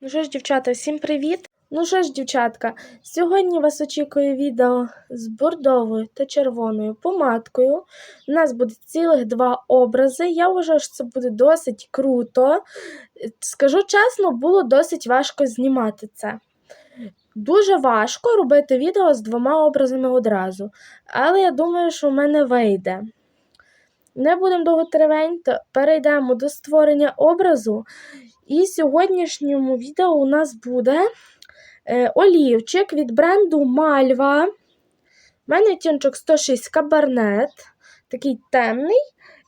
Ну що ж, дівчата, всім привіт! Ну що ж, дівчатка, сьогодні вас очікує відео з бордовою та червоною помадкою. У нас буде цілих два образи. Я вважаю, що це буде досить круто. Скажу чесно, було досить важко знімати це. Дуже важко робити відео з двома образами одразу. Але я думаю, що в мене вийде. Не будемо довго перейдемо до створення образу. І в сьогоднішньому відео у нас буде е, олівчик від бренду Мальва. У мене відтіночок 106 кабарнет, такий темний.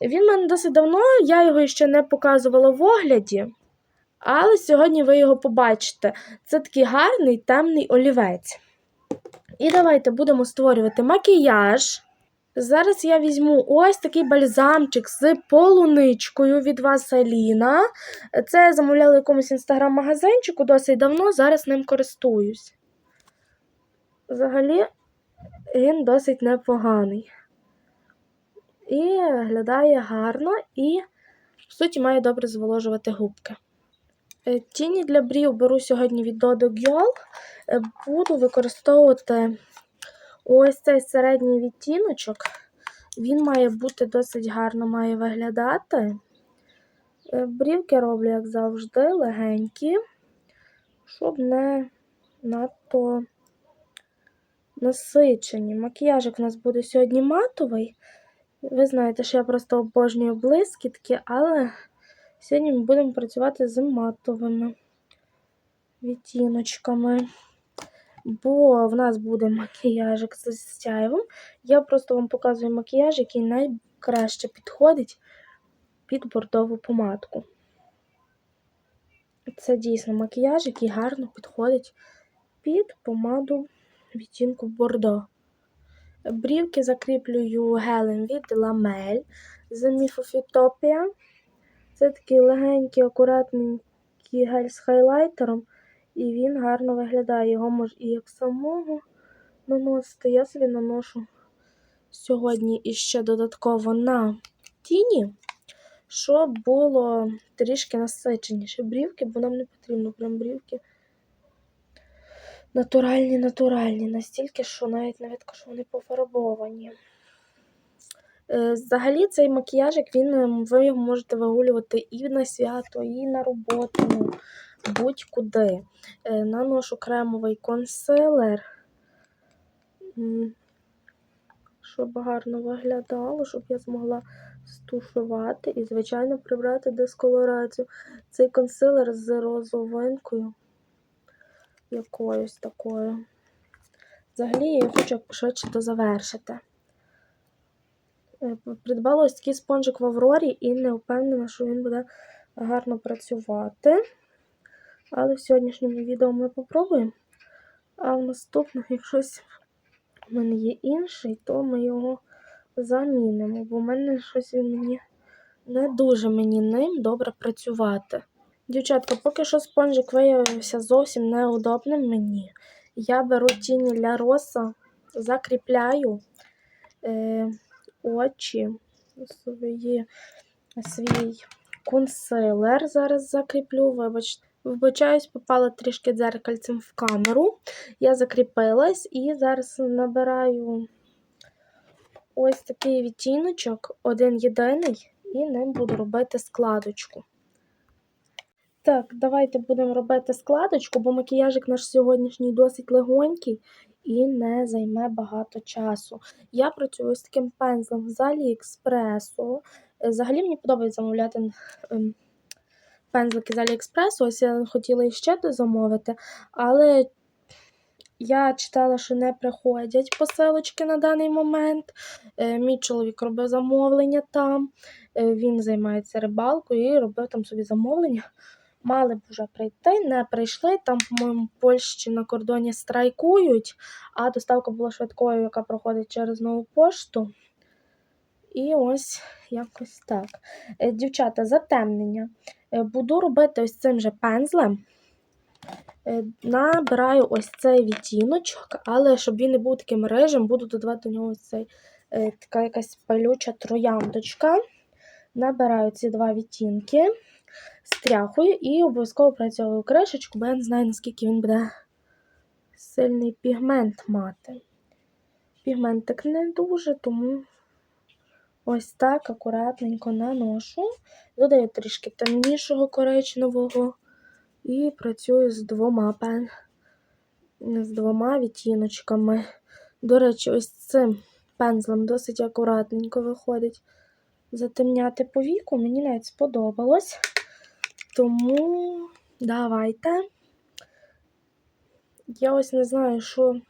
Він в мене досить давно, я його ще не показувала в огляді. Але сьогодні ви його побачите. Це такий гарний темний олівець. І давайте будемо створювати макіяж. Зараз я візьму ось такий бальзамчик з полуничкою від Васаліна. Це я замовляла в якомусь інстаграм-магазинчику досить давно, зараз ним користуюсь. Взагалі, він досить непоганий. І виглядає гарно і, в суті, має добре зволожувати губки. Е, Тіні для брів беру сьогодні від Dodo Girl. Е, Буду використовувати ось цей середній відтіночок. Він має бути досить гарно має виглядати. Е, Брівки роблю, як завжди, легенькі, щоб не надто насичені. Макіяжик у нас буде сьогодні матовий. Ви знаєте, що я просто обожнюю блискітки, але сьогодні ми будемо працювати з матовими відтіночками. Бо в нас буде макіяжик з сяйвом. Я просто вам показую макіяж, який найкраще підходить під бордову помадку. Це дійсно макіяж, який гарно підходить під помаду відтінку бордо. Брівки закріплюю гелем від ламель з Міфофітопія. Це такий легенький, акуратненький гель з хайлайтером. І він гарно виглядає. Його можна і як самого наносити. Я собі наношу сьогодні іще додатково на тіні, щоб було трішки насиченіше брівки, бо нам не потрібно прям брівки. Натуральні, натуральні, настільки, що навіть не видко, що вони пофарбовані. Е, Взагалі цей макіяжик, він, ви його можете вигулювати і на свято, і на роботу, будь-куди. Е, Наношу кремовий консилер, щоб гарно виглядало, щоб я змогла стушувати і, звичайно, прибрати дисколорацію. Цей консилер з розовинкою якоюсь такою. Взагалі я хочу швидше дозавершити. Е, Придбала ось такий спонжик в Аврорі і не впевнена, що він буде гарно працювати. Але в сьогоднішньому відео ми попробуємо. А в наступних, якщо в мене є інший, то ми його замінимо, бо в мене щось він мені не дуже мені ним добре працювати. Дівчатка, поки що спонжик виявився зовсім неудобним мені. Я беру тіні для роса, закріпляю е, очі, свої, свій консилер зараз закріплю. Вибачте, вибачаюсь, попала трішки дзеркальцем в камеру. Я закріпилась і зараз набираю ось такий відтіночок, один єдиний, і ним буду робити складочку. Так, давайте будемо робити складочку, бо макіяжик наш сьогоднішній досить легонький і не займе багато часу. Я працюю з таким пензлем з Аліекспресу. Е, Взагалі мені подобається замовляти ем, пензлики з Аліекспресу. Ось я хотіла іще замовити, але я читала, що не приходять посилочки на даний момент. Е, Мій чоловік робив замовлення там. Е, Він займається рибалкою і робив там собі замовлення. Мали б вже прийти, не прийшли. Там, по-моєму, Польщі на кордоні страйкують, а доставка була швидкою, яка проходить через нову пошту. І ось якось так. Е, Дівчата, затемнення. Е, Буду робити ось цим же пензлем. Е, Набираю ось цей відтіночок, але щоб він не був таким рижим, буду додавати до нього ось цей, така якась палюча трояндочка. Набираю ці два відтінки. стряхую і обов'язково працьовую кришечку, бо я не знаю, наскільки він буде сильний пігмент мати. Пігментик не дуже, тому ось так акуратненько наношу. Додаю трішки темнішого коричневого і працюю з двома пен. З двома відтіночками. До речі, ось цим пензлем досить акуратненько виходить затемняти повіку. Мені навіть сподобалось. Тому давайте. Я ось не знаю, що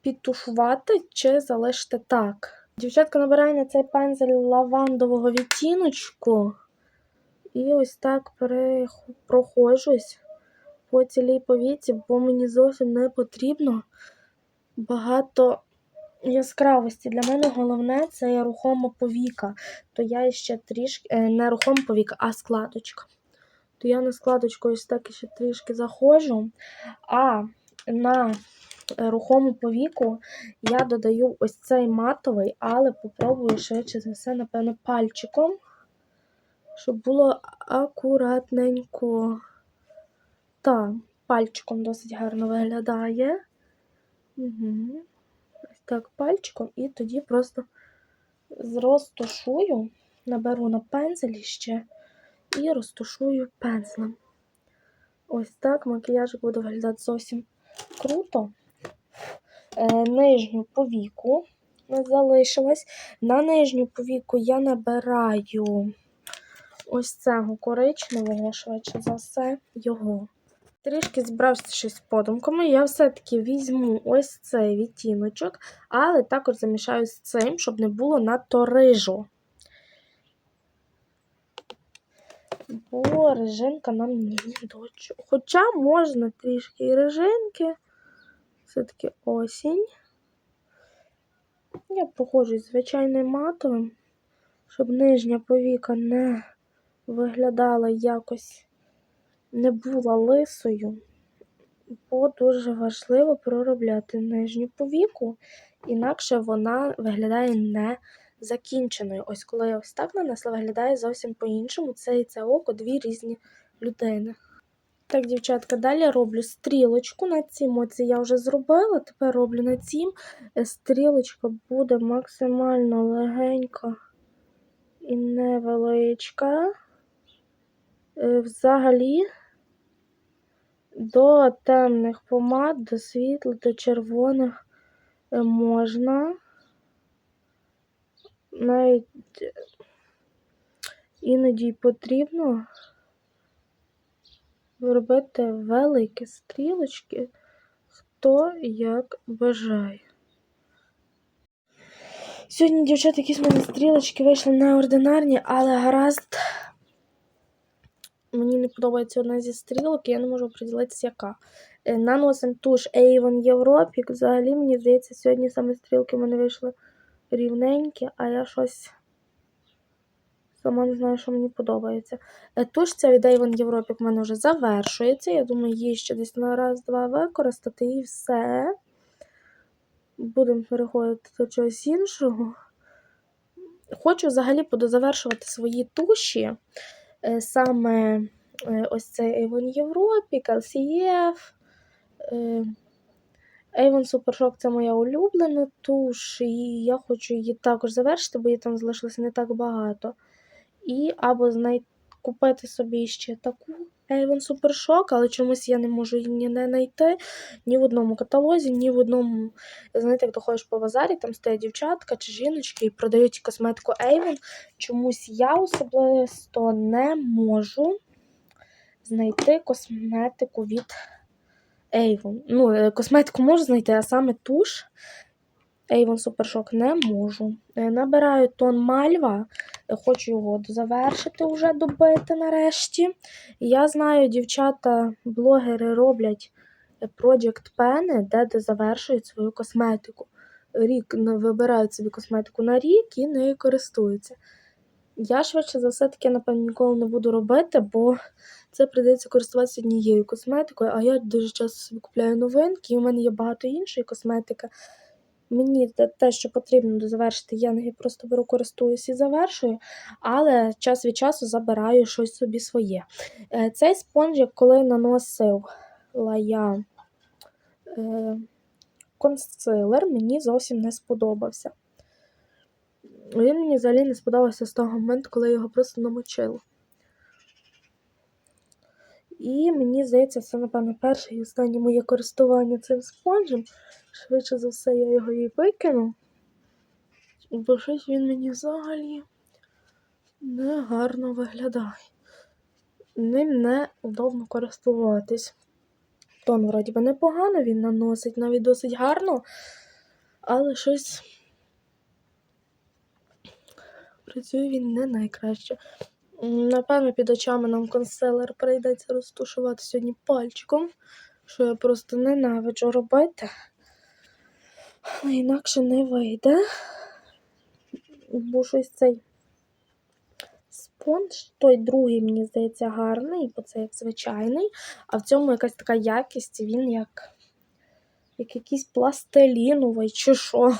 підтушувати чи залишити так. Дівчатка набирає на цей пензель лавандового відтіночку. І ось так проходжусь по цілій повіці, бо мені зовсім не потрібно багато яскравості. Для мене головне це рухома повіка. То я ще трішки е, не рухома повіка, а складочка. То я на складочку ось так ще трішки заходжу. А на рухому повіку я додаю ось цей матовий, але попробую швидше за все, напевно, пальчиком, щоб було акуратненько. Так, пальчиком досить гарно виглядає. Угу. Ось так пальчиком, і тоді просто розтушую, наберу на пензелі ще і розтушую пензлем. Ось так макіяж буде виглядати зовсім круто. Е, нижню повіку не залишилась. На нижню повіку я набираю ось цього коричневого, швидше за все, його. Трішки зібрався щось з подумками. Я все-таки візьму ось цей відтіночок, але також замішаю з цим, щоб не було надто рижу. Бо режинка нам ні до. Хоча можна трішки і режинки. Все-таки осінь. Я проходжусь звичайним матовим, щоб нижня повіка не виглядала якось, не була лисою. Бо дуже важливо проробляти нижню повіку, інакше вона виглядає не закінченою. Ось коли я ось так нанесла, виглядає зовсім по-іншому. Це і це око дві різні людини. Так, дівчатка, далі роблю стрілочку на цім. Оці я вже зробила. Тепер роблю на цім. Е, Стрілочка буде максимально легенька і невеличка. Е, Взагалі до темних помад, до світлих, до червоних е, можна. Навіть іноді потрібно робити великі стрілочки, хто як бажає. Сьогодні, дівчата, якісь в мене стрілочки вийшли неординарні, але гаразд. Мені не подобається одна зі стрілок, і я не можу приділитися, яка. Е, Наносимо туш Avon Європік. Взагалі, мені здається, сьогодні саме стрілки в мене вийшли рівненькі, а я щось сама не знаю, що мені подобається. Е, Туш ця від Avon Європік в мене вже завершується. Я думаю, її ще десь на раз-два використати і все. Будемо переходити до чогось іншого. Хочу взагалі подозавершувати свої туші. Е, Саме е, ось цей Avon Європік, LCF. Avon Super Shock це моя улюблена туш, і я хочу її також завершити, бо її там залишилося не так багато. І або знай... купити собі ще таку Avon Super Shock, але чомусь я не можу її ніде знайти ні в одному каталозі, ні в одному. Знаєте, як доходиш по базарі, там стоять дівчатка чи жіночки і продають косметику Avon. Чомусь я особисто не можу знайти косметику від Avon. Ну, е, косметику можу знайти, а саме туш Avon Shock не можу. Е, Набираю тон Мальва, е, хочу його завершити вже добити нарешті. Я знаю, дівчата, блогери роблять е, Project Pen, де, де завершують свою косметику. Рік вибирають собі косметику на рік і нею користуються. Я швидше за все таки, напевно, ніколи не буду робити, бо це прийдеться користуватися однією косметикою, а я дуже часто собі купляю новинки, і у мене є багато іншої косметики. Мені те- що потрібно завершити, я нею просто беру, користуюсь і завершую, але час від часу забираю щось собі своє. Е, Цей спонжик, коли наносила я е, консилер, мені зовсім не сподобався. Він мені взагалі не сподобався з того моменту, коли я його просто намочила. І мені здається, це, напевно, перше і останнє моє користування цим спонжем. Швидше за все, я його і викину. Бо щось він мені взагалі не гарно виглядає. Ним не удобно користуватись. Тон, вроді би, непогано, він наносить навіть досить гарно, але щось працює він не найкраще. Напевно, під очами нам консилер прийдеться розтушувати сьогодні пальчиком, що я просто ненавиджу робити. Але інакше не вийде. Бо щось цей спонж, той другий, мені здається, гарний, бо це як звичайний. А в цьому якась така якість, він як, як якийсь пластиліновий чи що.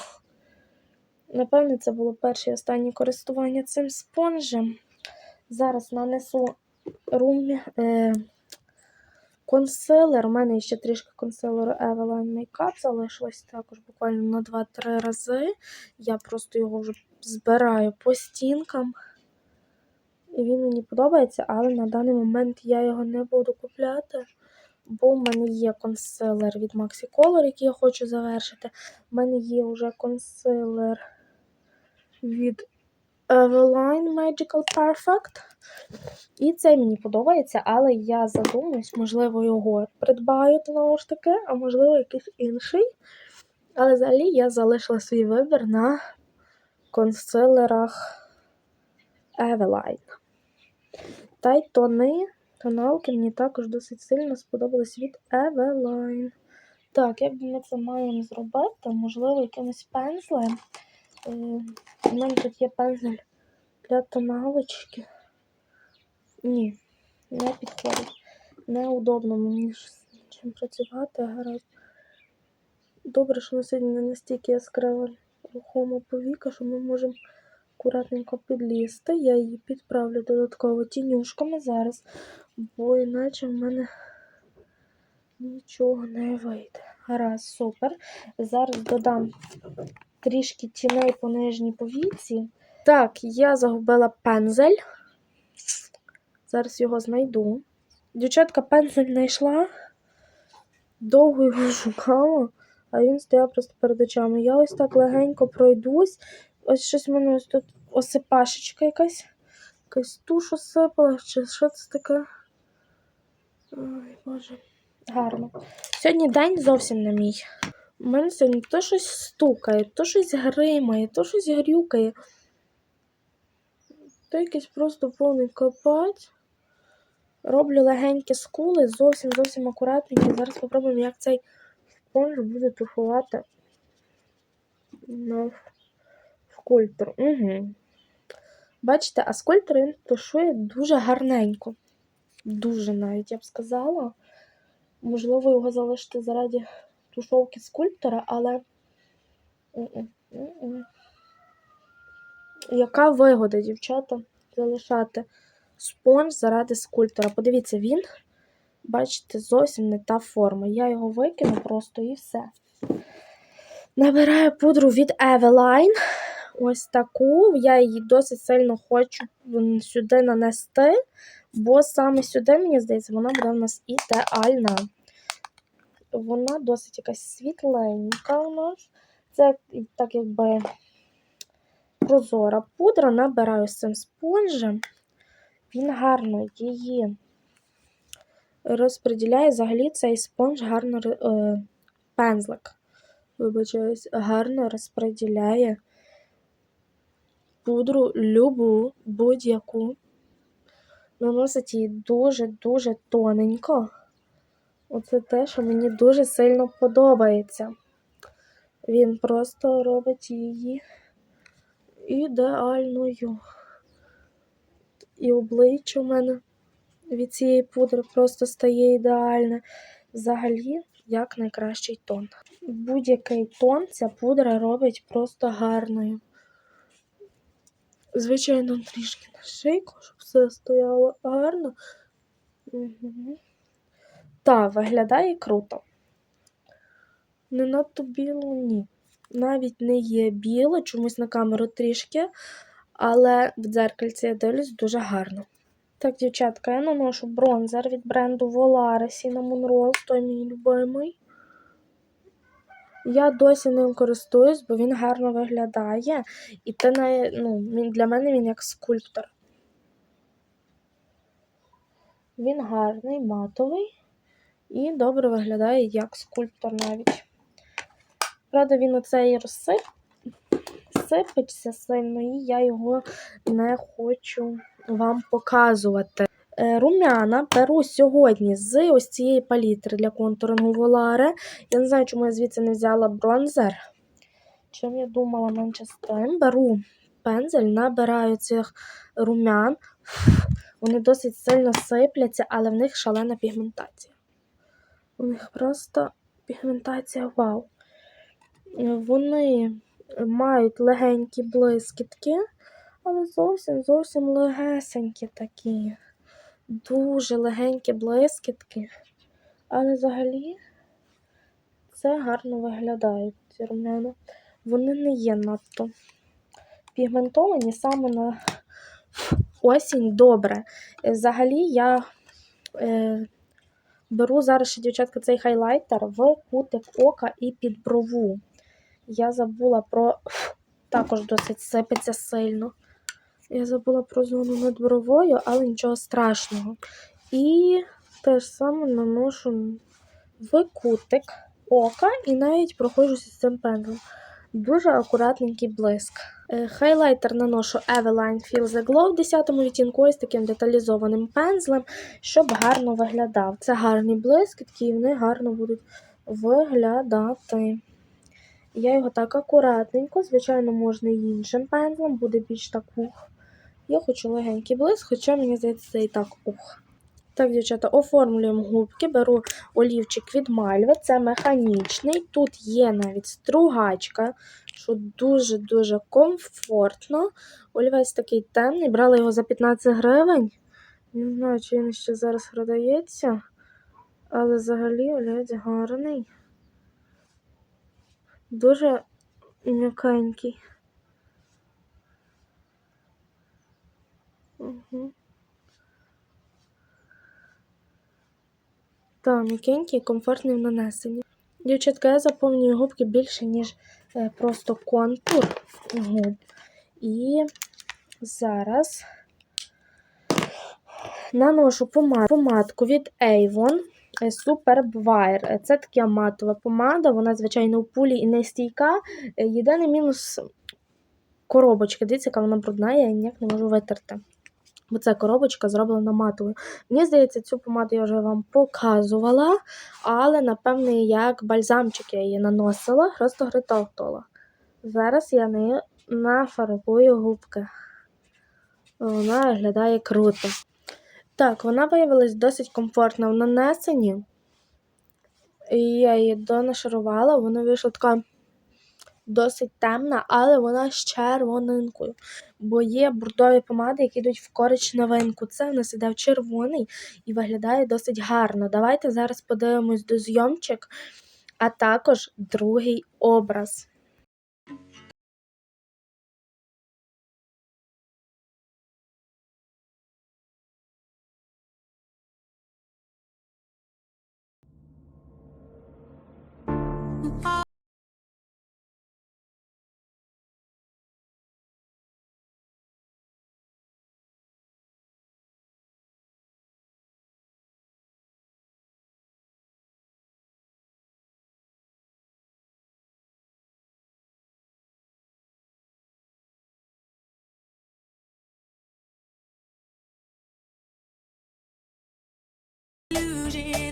Напевне, це було перше і останнє користування цим спонжем. Зараз нанесу румі, е, консилер. У мене ще трішки консилеру Eveline Makeup залишилось також буквально на 2-3 рази. Я просто його вже збираю по стінкам. І він мені подобається, але на даний момент я його не буду купляти. Бо в мене є консилер від Maxi Color, який я хочу завершити. У мене є вже консилер від Eveline Magical Perfect. І цей мені подобається, але я задумуюсь, можливо, його придбаю знову ж таки, а можливо, якийсь інший. Але взагалі я залишила свій вибір на консилерах Eveline. Та й тони, тоналки мені також досить сильно сподобались від Eveline. Так, як ми це маємо зробити? Можливо, якимось пензлем. Е, У мене тут є пензель для тоналочки. Ні, не підходить. Неудобно мені з чим працювати. Гаразд. Добре, що на сьогодні не настільки яскрава рухома повіка, що ми можемо акуратненько підлізти. Я її підправлю додатково тінюшками зараз, бо іначе в мене нічого не вийде. Гаразд, супер. Зараз додам трішки тіней по нижній повіці. Так, я загубила пензель. Зараз його знайду. Дівчатка пензель знайшла, довго його шукала, а він стояв просто перед очами. Я ось так легенько пройдусь. Ось щось в мене ось тут осипашечка якась. Якась туш осипала, чи що це таке? Ой, Боже. Гарно. Сьогодні день зовсім не мій. У мене сьогодні то щось стукає, то щось гримає, то щось грюкає. То якийсь просто повний копать. Роблю легенькі скули, зовсім зовсім акуратненькі. Зараз спробуємо, як цей спонж буде тушувати на скульптор. Угу. Бачите, а скульптор він тушує дуже гарненько. Дуже навіть, я б сказала. Можливо, його залишити заради тушовки скульптора, але. Яка вигода, дівчата, залишати спонж заради скульптора? Подивіться, він, бачите, зовсім не та форма. Я його викину просто і все. Набираю пудру від Eveline. Ось таку. Я її досить сильно хочу сюди нанести, бо саме сюди, мені здається, вона буде в нас ідеальна. Вона досить якась світленька у нас. Це так якби прозора пудра. Набираю з цим спонжем. Він гарно її розподіляє. Взагалі цей спонж гарно е, пензлик. Вибачаюсь, гарно розподіляє пудру любу, будь-яку. Наносить її дуже-дуже тоненько. Оце те, що мені дуже сильно подобається. Він просто робить її ідеальною. І обличчя у мене від цієї пудри просто стає ідеальне. взагалі як найкращий тон. Будь-який тон ця пудра робить просто гарною. Звичайно, трішки на шийку, щоб все стояло гарно. Угу. Та, виглядає круто. Не надто біло, ні. Навіть не є біло, чомусь на камеру трішки, але в дзеркальці я дивлюсь дуже гарно. Так, дівчатка, я наношу бронзер від бренду Volare Cinnamon Rolls, той мій любимий. Я досі ним користуюсь, бо він гарно виглядає. І це ну, для мене він як скульптор. Він гарний, матовий і добре виглядає як скульптор навіть. Правда, він оцей розсип сипеться сильно, і я його не хочу вам показувати. Е, Румяна беру сьогодні з ось цієї палітри для контурингу Volare. Я не знаю, чому я звідси не взяла бронзер. Чим я думала менше з тим. Беру пензель, набираю цих румян. Вони досить сильно сипляться, але в них шалена пігментація. У них просто пігментація вау. Е, Вони мають легенькі блискітки, але зовсім зовсім легесенькі такі. Дуже легенькі блискітки. Але взагалі це гарно виглядають ці румяна. Вони не є надто пігментовані саме на осінь добре. Е, Взагалі я е, беру зараз ще, дівчатка, цей хайлайтер в кутик ока і під брову. Я забула про також досить сипеться сильно. Я забула про зону над бровою, але нічого страшного. І те ж саме наношу в кутик ока і навіть проходжуся з цим пензлем. Дуже акуратненький блиск. Е, Хайлайтер наношу Eveline Feel the Glow в 10 відтінку ось таким деталізованим пензлем, щоб гарно виглядав. Це гарні блискітки, і вони гарно будуть виглядати. Я його так акуратненько, звичайно, можна і іншим пензлем, буде більш так ух. Я хочу легенький блиск, хоча мені здається, це і так ух. Так, дівчата, оформлюємо губки, беру олівчик від Мальви, це механічний. Тут є навіть стругачка, що дуже-дуже комфортно. Олівець такий темний, брала його за 15 гривень. Не знаю, чи він ще зараз продається, але взагалі олівець гарний. Дуже м'якенький. Угу. Та, м'якенький і комфортний в нанесенні. Дівчатка, я заповнюю губки більше, ніж просто контур губ. І зараз наношу помадку від Avon е, Super Wire. Е, Це така матова помада, вона, звичайно, у пулі і не стійка. Е, Єдиний мінус коробочка. Дивіться, яка вона брудна, я ніяк не можу витерти. Бо ця коробочка зроблена матовою. Мені здається, цю помаду я вже вам показувала, але, напевне, як бальзамчик я її наносила, просто гритовтола. Зараз я нею нафарбую губки. Вона виглядає круто. Так, вона виявилась досить комфортна в нанесенні. І я її донашарувала, вона вийшла така досить темна, але вона з червонинкою. Бо є бордові помади, які йдуть в коричневинку. Це в нас іде в червоний і виглядає досить гарно. Давайте зараз подивимось до зйомчик, а також другий образ. Illusion.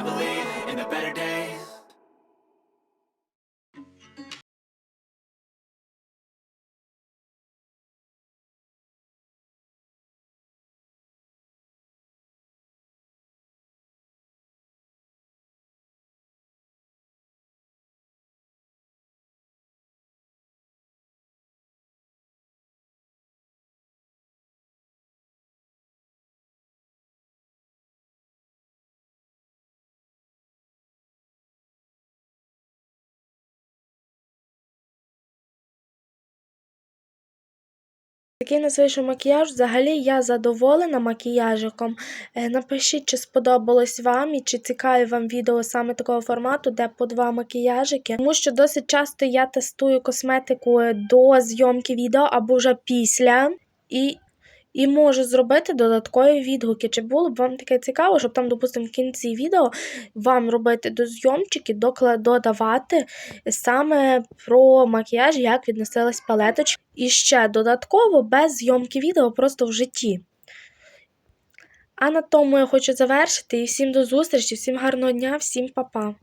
I believe in the Такий нас вийшов макіяж. Взагалі я задоволена макіяжиком. Е, Напишіть, чи сподобалось вам і чи цікаві вам відео саме такого формату, де по два макіяжики. Тому що досить часто я тестую косметику до зйомки відео або вже після. І і можу зробити додаткові відгуки. Чи було б вам таке цікаво, щоб там, допустимо, в кінці відео вам робити до зйомчики, додавати саме про макіяж, як відносилась палеточка. І ще додатково без зйомки відео, просто в житті. А на тому я хочу завершити. І всім до зустрічі, всім гарного дня, всім па-па.